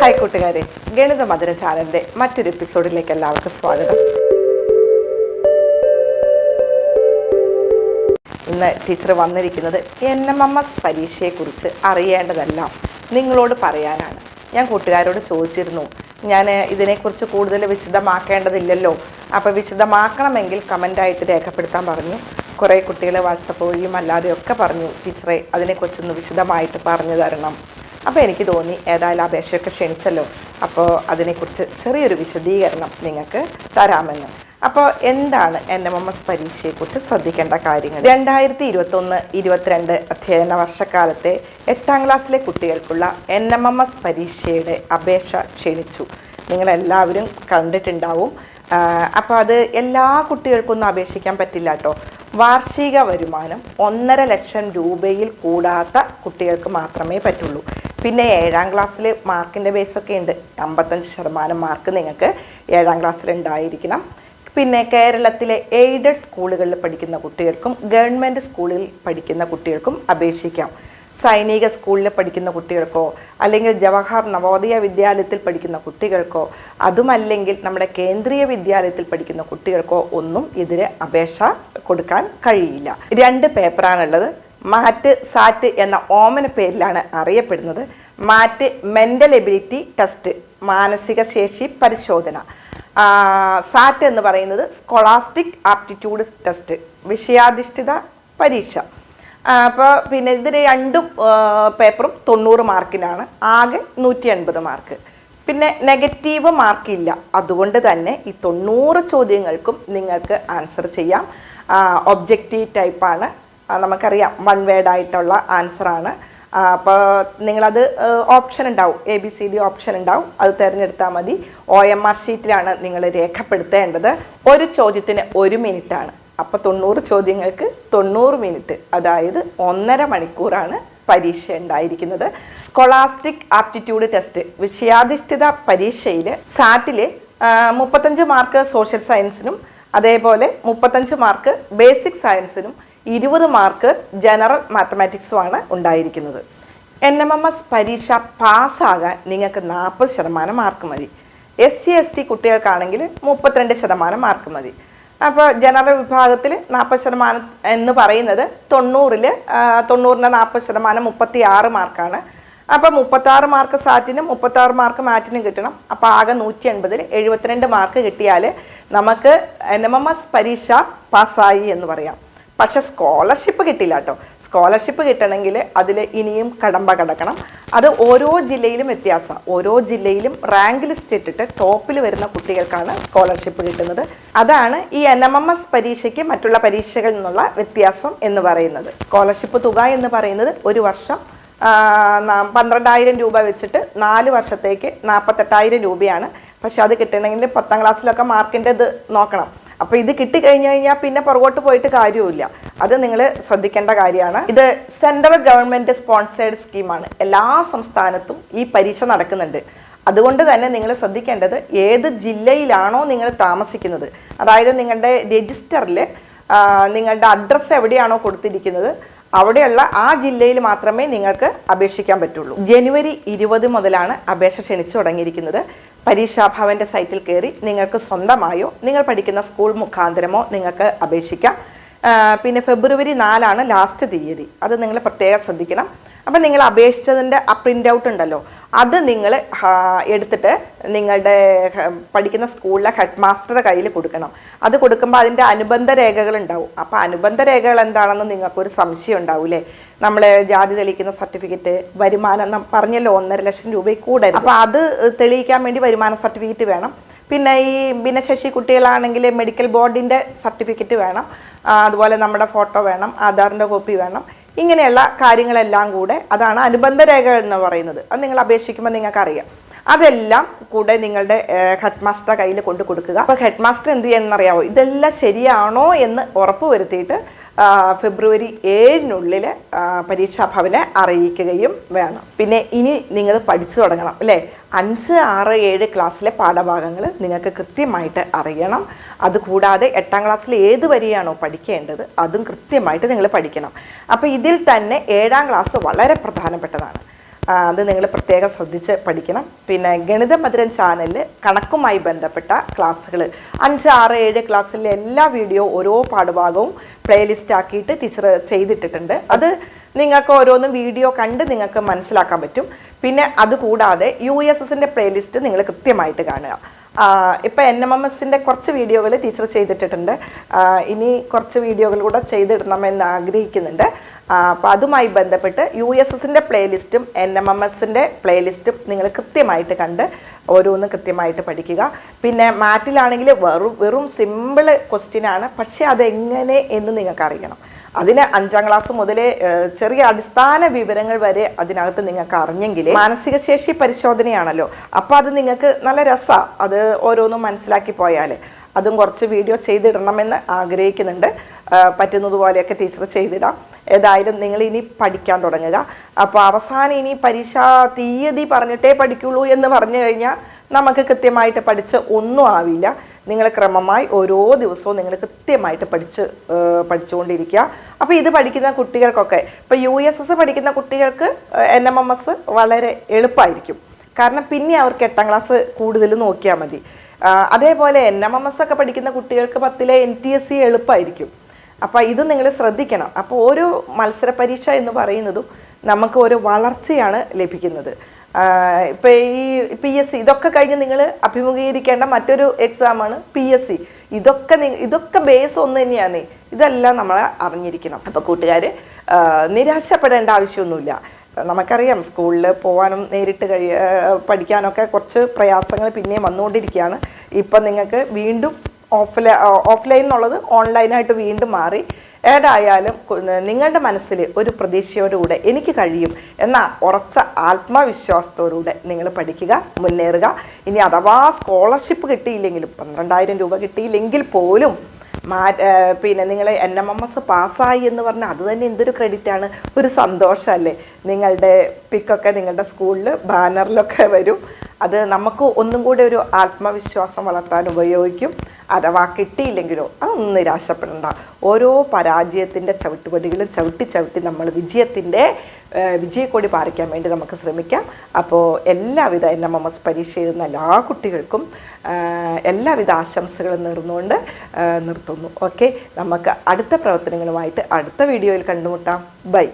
Hi കൂട്ടുകാരെ ഗണിത മധുര ചാനലിന്റെ മറ്റൊരു എപ്പിസോഡിലേക്ക് എല്ലാവർക്കും സ്വാഗതം. ഇന്ന് ടീച്ചർ വന്നിരിക്കുന്നത് എൻ എം എം എസ് പരീക്ഷയെക്കുറിച്ച് അറിയേണ്ടതെല്ലാം നിങ്ങളോട് പറയാനാണ്. ഞാൻ കൂട്ടുകാരോട് ചോദിച്ചിരുന്നു ഞാൻ ഇതിനെക്കുറിച്ച് കൂടുതൽ വിശദമാക്കേണ്ടതില്ലല്ലോ. അപ്പോൾ വിശദമാക്കണമെങ്കിൽ കമന്റായിട്ട് രേഖപ്പെടുത്താൻ പറഞ്ഞു. കുറേ കുട്ടികൾ വാട്സപ്പ് വഴിയും അല്ലാതെയൊക്കെ പറഞ്ഞു. ടീച്ചറെ അതിനെക്കുറിച്ചൊന്ന് വിശദമായിട്ട് പറഞ്ഞു തരണം. അപ്പോൾ എനിക്ക് തോന്നി ഏതായാലും അപേക്ഷയൊക്കെ ക്ഷണിച്ചല്ലോ. അപ്പോൾ അതിനെക്കുറിച്ച് ചെറിയൊരു വിശദീകരണം നിങ്ങൾക്ക് തരാമെന്ന്. അപ്പോൾ എന്താണ് എൻ എം എം എസ് പരീക്ഷയെക്കുറിച്ച് ശ്രദ്ധിക്കേണ്ട കാര്യങ്ങൾ? രണ്ടായിരത്തി ഇരുപത്തൊന്ന് ഇരുപത്തിരണ്ട് അധ്യയന വർഷക്കാലത്തെ എട്ടാം ക്ലാസ്സിലെ കുട്ടികൾക്കുള്ള എൻ എം എം എസ് പരീക്ഷയുടെ അപേക്ഷ ക്ഷണിച്ചു. നിങ്ങളെല്ലാവരും കണ്ടിട്ടുണ്ടാവും. അപ്പോൾ അത് എല്ലാ കുട്ടികൾക്കൊന്നും അപേക്ഷിക്കാൻ പറ്റില്ല കേട്ടോ വാർഷിക വരുമാനം ഒന്നര ലക്ഷം രൂപയിൽ കൂടാത്ത കുട്ടികൾക്ക് മാത്രമേ പറ്റുള്ളൂ. പിന്നെ ഏഴാം ക്ലാസ്സിൽ മാർക്കിന്റെ ബേസൊക്കെ ഉണ്ട്. അമ്പത്തഞ്ച് ശതമാനം മാർക്ക് നിങ്ങൾക്ക് ഏഴാം ക്ലാസ്സിൽ ഉണ്ടായിരിക്കണം. പിന്നെ കേരളത്തിലെ എയ്ഡഡ് സ്കൂളുകളിൽ പഠിക്കുന്ന കുട്ടികൾക്കും ഗവൺമെന്റ് സ്കൂളിൽ പഠിക്കുന്ന കുട്ടികൾക്കും അപേക്ഷിക്കാം. സൈനിക സ്കൂളിൽ പഠിക്കുന്ന കുട്ടികൾക്കോ അല്ലെങ്കിൽ ജവഹർ നവോദയ വിദ്യാലയത്തിൽ പഠിക്കുന്ന കുട്ടികൾക്കോ അതുമല്ലെങ്കിൽ നമ്മുടെ കേന്ദ്രീയ വിദ്യാലയത്തിൽ പഠിക്കുന്ന കുട്ടികൾക്കോ ഒന്നും ഇതിന് അപേക്ഷ കൊടുക്കാൻ കഴിയില്ല. രണ്ട് പേപ്പറാണുള്ളത്. മാറ്റ് സാറ്റ് എന്ന ഓമന പേരിലാണ് അറിയപ്പെടുന്നത്. മാറ്റ് മെന്റൽ എബിലിറ്റി ടെസ്റ്റ് മാനസിക ശേഷി പരിശോധന. സാറ്റ് എന്ന് പറയുന്നത് സ്കോളാസ്റ്റിക് ആപ്റ്റിറ്റ്യൂഡ് ടെസ്റ്റ് വിഷയാധിഷ്ഠിത പരീക്ഷ. അപ്പോൾ പിന്നെ ഇതിന് രണ്ടും പേപ്പറും തൊണ്ണൂറ് മാർക്കിനാണ്. ആകെ നൂറ്റി അൻപത് മാർക്ക്. പിന്നെ നെഗറ്റീവ് മാർക്കില്ല അതുകൊണ്ട് തന്നെ ഈ തൊണ്ണൂറ് ചോദ്യങ്ങൾക്കും നിങ്ങൾക്ക് ആൻസർ ചെയ്യാം. ഒബ്ജക്റ്റീവ് ടൈപ്പാണ് നമുക്കറിയാം. വൺ വേഡ് ആയിട്ടുള്ള ആൻസറാണ് അപ്പോൾ നിങ്ങളത് ഓപ്ഷൻ ഉണ്ടാവും. A B C D option ഉണ്ടാവും. അത് തിരഞ്ഞെടുത്താൽ മതി. ഒ എം ആർ ഷീറ്റിലാണ് നിങ്ങൾ രേഖപ്പെടുത്തേണ്ടത്. ഒരു ചോദ്യത്തിന് ഒരു മിനിറ്റാണ് അപ്പോൾ തൊണ്ണൂറ് ചോദ്യങ്ങൾക്ക് തൊണ്ണൂറ് മിനിറ്റ് അതായത് ഒന്നര മണിക്കൂറാണ് പരീക്ഷ ഉണ്ടായിരിക്കുന്നത്. സ്കോളാസ്റ്റിക് ആപ്റ്റിറ്റ്യൂഡ് ടെസ്റ്റ് വിഷയാധിഷ്ഠിത പരീക്ഷയിൽ സാറ്റിലെ മുപ്പത്തഞ്ച് മാർക്ക് സോഷ്യൽ സയൻസിനും അതേപോലെ മുപ്പത്തഞ്ച് മാർക്ക് ബേസിക് സയൻസിനും ഇരുപത് മാർക്ക് ജനറൽ മാത്തമാറ്റിക്സുമാണ് ഉണ്ടായിരിക്കുന്നത്. എൻ എം എം എസ് പരീക്ഷ പാസ്സാകാൻ നിങ്ങൾക്ക് നാൽപ്പത് ശതമാനം മാർക്ക് മതി. എസ് സി എസ് ടി കുട്ടികൾക്കാണെങ്കിൽ മുപ്പത്തിരണ്ട് ശതമാനം മാർക്ക് മതി. അപ്പോൾ ജനറൽ വിഭാഗത്തിൽ നാൽപ്പത് ശതമാനം എന്ന് പറയുന്നത് തൊണ്ണൂറിൽ തൊണ്ണൂറിന്റെ നാൽപ്പത് ശതമാനം മുപ്പത്തി ആറ് മാർക്കാണ്. അപ്പോൾ മുപ്പത്താറ് മാർക്ക് സാറ്റിനും മുപ്പത്താറ് മാർക്ക് മാറ്റിനും കിട്ടണം. അപ്പോൾ ആകെ നൂറ്റി എൺപതിൽ എഴുപത്തിരണ്ട് മാർക്ക് കിട്ടിയാൽ നമുക്ക് എൻ എം എം എസ് പരീക്ഷ പാസ്സായി എന്ന് പറയാം. പക്ഷെ സ്കോളർഷിപ്പ് കിട്ടില്ല കേട്ടോ. സ്കോളർഷിപ്പ് കിട്ടണമെങ്കിൽ അതിൽ ഇനിയും കടമ്പ കടക്കണം. അത് ഓരോ ജില്ലയിലും വ്യത്യാസമാണ് ഓരോ ജില്ലയിലും റാങ്ക് ലിസ്റ്റ് ഇട്ടിട്ട് ടോപ്പിൽ വരുന്ന കുട്ടികൾക്കാണ് സ്കോളർഷിപ്പ് കിട്ടുന്നത്. അതാണ് ഈ എൻ എം എം എസ് പരീക്ഷയ്ക്ക് മറ്റുള്ള പരീക്ഷകളിൽ നിന്നുള്ള വ്യത്യാസം എന്ന് പറയുന്നത്. സ്കോളർഷിപ്പ് തുക എന്ന് പറയുന്നത് ഒരു വർഷം പന്ത്രണ്ടായിരം രൂപ വെച്ചിട്ട് നാല് വർഷത്തേക്ക് നാൽപ്പത്തെട്ടായിരം രൂപയാണ്. പക്ഷെ അത് കിട്ടണമെങ്കിൽ പത്താം ക്ലാസ്സിലൊക്കെ മാർക്കിന്റെ ഇത് നോക്കണം. അപ്പോൾ ഇത് കിട്ടിക്കഴിഞ്ഞു കഴിഞ്ഞാൽ പിന്നെ പുറകോട്ട് പോയിട്ട് കാര്യമില്ല അത് നിങ്ങൾ ശ്രദ്ധിക്കേണ്ട കാര്യമാണ്. ഇത് സെൻട്രൽ ഗവൺമെന്റ് സ്പോൺസേഡ് സ്കീമാണ് എല്ലാ സംസ്ഥാനത്തും ഈ പരീക്ഷ നടക്കുന്നുണ്ട്. അതുകൊണ്ട് തന്നെ നിങ്ങൾ ശ്രദ്ധിക്കേണ്ടത് ഏത് ജില്ലയിലാണോ നിങ്ങൾ താമസിക്കുന്നത്. അതായത് നിങ്ങളുടെ രജിസ്റ്ററിൽ നിങ്ങളുടെ അഡ്രസ്സ് എവിടെയാണോ കൊടുത്തിരിക്കുന്നത്. അവിടെയുള്ള ആ ജില്ലയിൽ മാത്രമേ നിങ്ങൾക്ക് അപേക്ഷിക്കാൻ പറ്റുള്ളൂ. ജനുവരി ഇരുപത് മുതലാണ് അപേക്ഷ ക്ഷണിച്ചു തുടങ്ങിയിരിക്കുന്നത്. പരീക്ഷാഭവന്റെ സൈറ്റിൽ കയറി നിങ്ങൾക്ക് സ്വന്തമായോ നിങ്ങൾ പഠിക്കുന്ന സ്കൂൾ മുഖാന്തരമോ നിങ്ങൾക്ക് അപേക്ഷിക്കാം. പിന്നെ ഫെബ്രുവരി നാലാണ് ലാസ്റ്റ് തീയതി. അത് നിങ്ങൾ പ്രത്യേകം ശ്രദ്ധിക്കണം. അപ്പം നിങ്ങൾ അപേക്ഷിച്ചതിന്റെ ആ പ്രിന്റ് ഔട്ട് ഉണ്ടല്ലോ. അത് നിങ്ങൾ എടുത്തിട്ട് നിങ്ങളുടെ പഠിക്കുന്ന സ്കൂളിലെ ഹെഡ് മാസ്റ്ററുടെ കയ്യിൽ കൊടുക്കണം. അത് കൊടുക്കുമ്പോൾ അതിന്റെ അനുബന്ധ രേഖകൾ ഉണ്ടാവും. അപ്പോൾ അനുബന്ധ രേഖകൾ എന്താണെന്ന് നിങ്ങൾക്കൊരു സംശയം ഉണ്ടാവൂലേ? നമ്മൾ ജാതി തെളിയിക്കുന്ന സർട്ടിഫിക്കറ്റ് വരുമാനം പറഞ്ഞല്ലോ ഒന്നര ലക്ഷം രൂപയിൽ കൂടെ അപ്പോൾ അത് തെളിയിക്കാൻ വേണ്ടി വരുമാന സർട്ടിഫിക്കറ്റ് വേണം. പിന്നെ ഈ ഭിന്നശേഷി കുട്ടികളാണെങ്കിൽ മെഡിക്കൽ ബോർഡിന്റെ സർട്ടിഫിക്കറ്റ് വേണം. അതുപോലെ നമ്മുടെ ഫോട്ടോ വേണം ആധാറിന്റെ കോപ്പി വേണം. ഇങ്ങനെയുള്ള കാര്യങ്ങളെല്ലാം കൂടെ അതാണ് അനുബന്ധ രേഖ എന്ന് പറയുന്നത്. അത് നിങ്ങൾ അപേക്ഷിക്കുമ്പോൾ നിങ്ങൾക്കറിയാം. അതെല്ലാം കൂടെ നിങ്ങളുടെ ഹെഡ് മാസ്റ്റർ കയ്യിൽ കൊണ്ടു കൊടുക്കുക അപ്പോൾ ഹെഡ് മാസ്റ്റർ എന്ത് ചെയ്യണമെന്നറിയാമോ ഇതെല്ലാം ശരിയാണോ എന്ന് ഉറപ്പ് വരുത്തിയിട്ട് ഫെബ്രുവരി ഏഴിനുള്ളിൽ പരീക്ഷാഭവനെ അറിയിക്കുകയും വേണം. പിന്നെ ഇനി നിങ്ങൾ പഠിച്ചു തുടങ്ങണം അല്ലേ? അഞ്ച് ആറ് ഏഴ് ക്ലാസ്സിലെ പാഠഭാഗങ്ങൾ നിങ്ങൾക്ക് കൃത്യമായിട്ട് അറിയണം. അതുകൂടാതെ എട്ടാം ക്ലാസ്സിൽ ഏത് വരിയാണോ പഠിക്കേണ്ടത് അതും കൃത്യമായിട്ട് നിങ്ങൾ പഠിക്കണം. അപ്പോൾ ഇതിൽ തന്നെ ഏഴാം ക്ലാസ് വളരെ പ്രധാനപ്പെട്ടതാണ്. അത് നിങ്ങൾ പ്രത്യേകം ശ്രദ്ധിച്ച് പഠിക്കണം. പിന്നെ ഗണിത മധുരം ചാനലിൽ കണക്കുമായി ബന്ധപ്പെട്ട ക്ലാസ്സുകൾ അഞ്ച് ആറ് ഏഴ് ക്ലാസ്സിലെ എല്ലാ വീഡിയോ ഓരോ പാഠഭാഗവും പ്ലേലിസ്റ്റ് ആക്കിയിട്ട് ടീച്ചർ ചെയ്തിട്ടിട്ടുണ്ട്. അത് നിങ്ങൾക്ക് ഓരോന്നും വീഡിയോ കണ്ട് നിങ്ങൾക്ക് മനസ്സിലാക്കാൻ പറ്റും. പിന്നെ അതുകൂടാതെ യു എസ് എസിന്റെ പ്ലേലിസ്റ്റ് നിങ്ങൾ കൃത്യമായിട്ട് കാണുക. ഇപ്പം എൻ എം എം എസിന്റെ കുറച്ച് വീഡിയോകൾ ടീച്ചർ ചെയ്തിട്ടിട്ടുണ്ട്. ഇനി കുറച്ച് വീഡിയോകൾ കൂടെ ചെയ്തിടണമെന്ന് ആഗ്രഹിക്കുന്നുണ്ട്. അപ്പോൾ അതുമായി ബന്ധപ്പെട്ട് യു എസ് എസിന്റെ പ്ലേലിസ്റ്റും എൻ എം എം എസിന്റെ പ്ലേലിസ്റ്റും നിങ്ങൾ കൃത്യമായിട്ട് കണ്ട് ഓരോന്നും കൃത്യമായിട്ട് പഠിക്കുക. പിന്നെ മാറ്റിലാണെങ്കിൽ വെറും വെറും സിമ്പിൾ ക്വസ്റ്റ്യൻ ആണ്. പക്ഷേ അതെങ്ങനെ എന്ന് നിങ്ങൾക്കറിയണം. അതിന് അഞ്ചാം ക്ലാസ് മുതലേ ചെറിയ അടിസ്ഥാന വിവരങ്ങൾ വരെ അതിനകത്ത് നിങ്ങൾക്ക് അറിഞ്ഞെങ്കിൽ മാനസിക ശേഷി പരിശോധനയാണല്ലോ. അപ്പോൾ അത് നിങ്ങൾക്ക് നല്ല രസമാണ് അത് ഓരോന്നും മനസ്സിലാക്കി പോയാൽ അതും കുറച്ച് വീഡിയോ ചെയ്തിടണമെന്ന് ആഗ്രഹിക്കുന്നുണ്ട്. പറ്റുന്നതുപോലെയൊക്കെ പറ്റുന്നത് ടീച്ചർ ചെയ്തിടാം. ഏതായാലും നിങ്ങൾ ഇനി പഠിക്കാൻ തുടങ്ങുക. അപ്പോൾ അവസാനം ഇനി പരീക്ഷ തീയതി പറഞ്ഞിട്ടേ പഠിക്കുള്ളൂ എന്ന് പറഞ്ഞു കഴിഞ്ഞാൽ നമുക്ക് കൃത്യമായിട്ട് പഠിച്ച് ഒന്നും ആവില്ല. നിങ്ങൾ ക്രമമായി ഓരോ ദിവസവും നിങ്ങൾ കൃത്യമായിട്ട് പഠിച്ച് പഠിച്ചുകൊണ്ടിരിക്കുക. അപ്പോൾ ഇത് പഠിക്കുന്ന കുട്ടികൾക്കൊക്കെ ഇപ്പോൾ യു എസ് എസ് പഠിക്കുന്ന കുട്ടികൾക്ക് എൻ എം എം എസ് വളരെ എളുപ്പമായിരിക്കും. കാരണം പിന്നെ അവർക്ക് എട്ടാം ക്ലാസ് കൂടുതൽ നോക്കിയാൽ മതി. അതേപോലെ എൻ എം എം എസ് ഒക്കെ പഠിക്കുന്ന കുട്ടികൾക്ക് പത്തിലെ എൻ ടി എസ് സി എളുപ്പമായിരിക്കും. അപ്പോൾ ഇത് നിങ്ങൾ ശ്രദ്ധിക്കണം. അപ്പോൾ ഓരോ മത്സര പരീക്ഷ എന്ന് പറയുന്നതും നമുക്ക് ഒരു വളർച്ചയാണ് ലഭിക്കുന്നത്. ഇപ്പോൾ ഈ പി എസ് സി ഇതൊക്കെ കഴിഞ്ഞ് നിങ്ങൾ അഭിമുഖീകരിക്കേണ്ട മറ്റൊരു എക്സാമാണ് പി എസ് സി ഇതൊക്കെ ഇതൊക്കെ ബേസ് ഒന്ന് തന്നെയാണ്. ഇതെല്ലാം നമ്മൾ അറിഞ്ഞിരിക്കണം. അപ്പോൾ കൂട്ടുകാർ നിരാശപ്പെടേണ്ട ആവശ്യമൊന്നുമില്ല. നമുക്കറിയാം സ്കൂളിൽ പോകാനും നേരിട്ട് കഴിയ പഠിക്കാനൊക്കെ കുറച്ച് പ്രയാസങ്ങൾ പിന്നെയും വന്നുകൊണ്ടിരിക്കുകയാണ്. ഇപ്പം നിങ്ങൾക്ക് വീണ്ടും ഓഫ്ലൈ ഓഫ്ലൈൻ എന്നുള്ളത് ഓൺലൈനായിട്ട് വീണ്ടും മാറി. ഏതായാലും നിങ്ങളുടെ മനസ്സിൽ ഒരു പ്രതീക്ഷയോടുകൂടെ എനിക്ക് കഴിയും എന്ന ഉറച്ച ആത്മവിശ്വാസത്തോടുകൂടെ നിങ്ങൾ പഠിക്കുക മുന്നേറുക. ഇനി അഥവാ സ്കോളർഷിപ്പ് കിട്ടിയില്ലെങ്കിലും പന്ത്രണ്ടായിരം രൂപ കിട്ടിയില്ലെങ്കിൽ പോലും മാ പിന്നെ നിങ്ങൾ എൻ എം എം എസ് പാസ്സായി എന്ന് പറഞ്ഞാൽ അത് തന്നെ എന്തൊരു ക്രെഡിറ്റാണ് ഒരു സന്തോഷമല്ലേ? നിങ്ങളുടെ പിക്കൊക്കെ നിങ്ങളുടെ സ്കൂളിൽ ബാനറിലൊക്കെ വരും. അത് നമുക്ക് ഒന്നും കൂടി ഒരു ആത്മവിശ്വാസം വളർത്താൻ ഉപയോഗിക്കും. അഥവാ കിട്ടിയില്ലെങ്കിലോ അതൊന്നും നിരാശപ്പെടണ്ട. ഓരോ പരാജയത്തിന്റെ ചവിട്ടുപടികളും ചവിട്ടി ചവിട്ടി നമ്മൾ വിജയത്തിന്റെ വിജയക്കൊടി പാറിക്കാൻ വേണ്ടി നമുക്ക് ശ്രമിക്കാം. അപ്പോൾ എല്ലാവിധ എൻ എം എം എസ് പരീക്ഷ എഴുതുന്ന എല്ലാ കുട്ടികൾക്കും എല്ലാവിധ ആശംസകളും നേർന്നുകൊണ്ട് നിർത്തുന്നു. ഓക്കെ? നമുക്ക് അടുത്ത പ്രവർത്തനങ്ങളുമായിട്ട് അടുത്ത വീഡിയോയിൽ കണ്ടുമുട്ടാം. ബൈ.